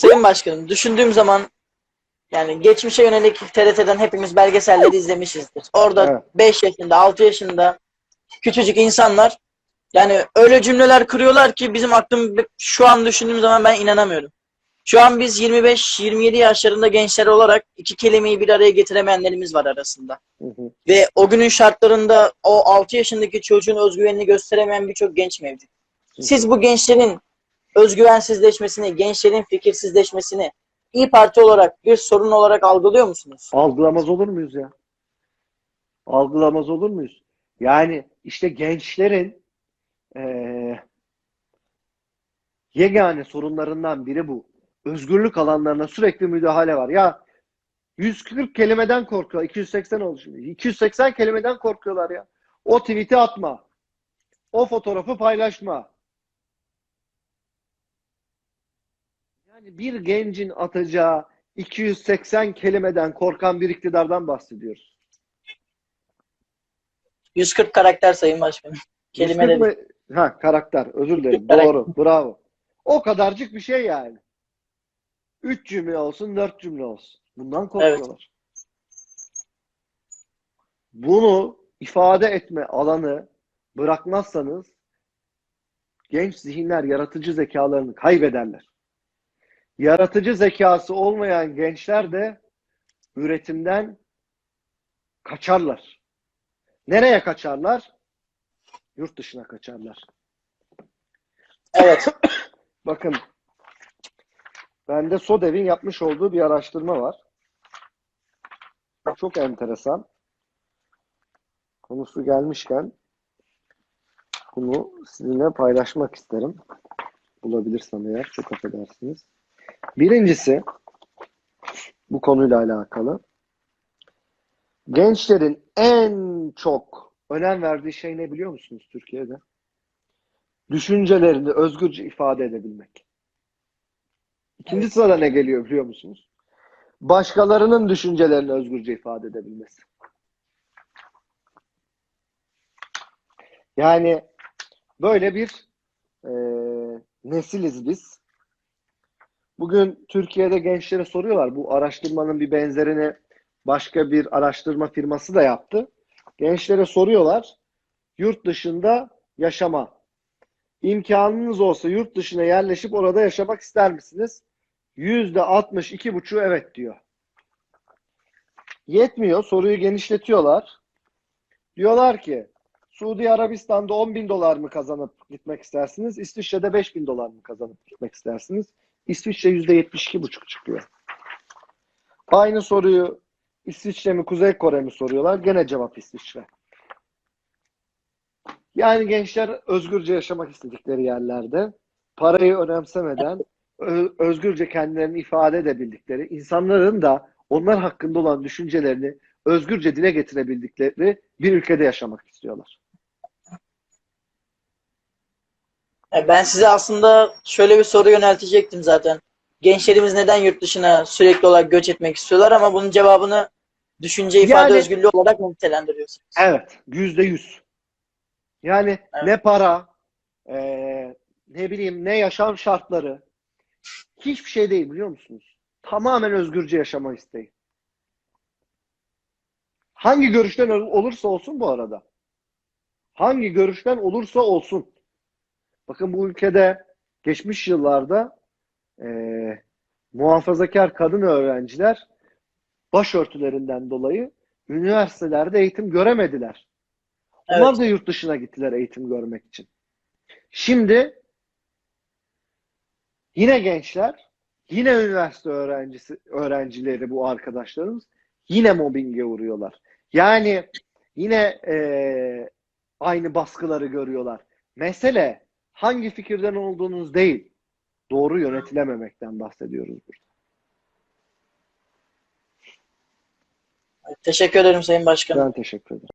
Sayın Başkanım düşündüğüm zaman yani geçmişe yönelik TRT'den hepimiz belgeselleri izlemişizdir. Orada Evet. 5 yaşında, 6 yaşında küçücük insanlar yani öyle cümleler kuruyorlar ki bizim aklım şu an düşündüğüm zaman ben inanamıyorum. Şu an biz 25-27 yaşlarında gençler olarak iki kelimeyi bir araya getiremeyenlerimiz var arasında. Hı hı. Ve o günün şartlarında o 6 yaşındaki çocuğun özgüvenini gösteremeyen birçok genç mevcut. Siz bu gençlerin özgüvensizleşmesini, gençlerin fikirsizleşmesini İyi Parti olarak bir sorun olarak algılıyor musunuz? Algılamaz olur muyuz ya? Algılamaz olur muyuz? Yani işte gençlerin eee yegane sorunlarından biri bu. Özgürlük alanlarına sürekli müdahale var. Ya 140 kelimeden korkuyor. 280 oldu şimdi. 280 kelimeden korkuyorlar ya. O tweet'i atma. O fotoğrafı paylaşma. Yani bir gencin atacağı 280 kelimeden korkan bir iktidardan bahsediyoruz. 140 karakter Sayın Başkanım. Kelimeleri. 140 mı? Ha karakter. Özür dilerim. Doğru. Bravo. O kadarcık bir şey yani. Üç cümle olsun, dört cümle olsun. Bundan korkuyorlar. Bunu ifade etme alanı bırakmazsanız genç zihinler yaratıcı zekalarını kaybederler. Yaratıcı zekası olmayan gençler de üretimden kaçarlar. Nereye kaçarlar? Yurt dışına kaçarlar. Evet. Bakın bende SODEV'in yapmış olduğu bir araştırma var. Çok enteresan. Konusu gelmişken bunu sizinle paylaşmak isterim. Bulabilirsem eğer çok affedersiniz. Birincisi bu konuyla alakalı. Gençlerin en çok önem verdiği şey ne biliyor musunuz Türkiye'de? Düşüncelerini özgürce ifade edebilmek. İkinci sırada ne geliyor biliyor musunuz? Başkalarının düşüncelerini özgürce ifade edebilmesi. Yani böyle bir e, nesiliz biz. Bugün Türkiye'de gençlere soruyorlar. Bu araştırmanın bir benzerini başka bir araştırma firması da yaptı. Gençlere soruyorlar. Yurt dışında yaşama. İmkanınız olsa yurt dışına yerleşip orada yaşamak ister misiniz? Yüzde altmış iki buçuğu evet diyor. Yetmiyor. Soruyu genişletiyorlar. Diyorlar ki Suudi Arabistan'da 10 bin dolar mı kazanıp gitmek istersiniz? İsviçre'de 5 bin dolar mı kazanıp gitmek istersiniz? İsviçre yüzde yetmiş iki buçuk çıkıyor. Aynı soruyu İsviçre mi Kuzey Kore mi soruyorlar. Gene cevap İsviçre. Yani gençler özgürce yaşamak istedikleri yerlerde parayı önemsemeden özgürce kendilerini ifade edebildikleri, insanların da onlar hakkında olan düşüncelerini özgürce dile getirebildikleri bir ülkede yaşamak istiyorlar. E, Ben size aslında şöyle bir soru yöneltecektim zaten. Gençlerimiz neden yurt dışına sürekli olarak göç etmek istiyorlar ama bunun cevabını düşünce ifade Yani- özgürlüğü olarak nitelendiriyorsunuz. Evet, yüzde yüz. Yani Evet. ne para, eee, ne bileyim ne yaşam şartları, hiçbir şey değil biliyor musunuz? Tamamen özgürce yaşama isteği. Hangi görüşten ol- olursa olsun bu arada. Hangi görüşten olursa olsun. Bakın bu ülkede geçmiş yıllarda eee, muhafazakar kadın öğrenciler başörtülerinden dolayı üniversitelerde eğitim göremediler. Onlar Evet. da yurt dışına gittiler eğitim görmek için. Şimdi yine gençler, yine üniversite öğrencisi öğrencileri bu arkadaşlarımız yine mobbinge uğruyorlar. Yani yine eee, aynı baskıları görüyorlar. Mesele hangi fikirden olduğunuz değil, doğru yönetilememekten bahsediyoruz burada. Teşekkür ederim Sayın Başkanım. Ben teşekkür ederim.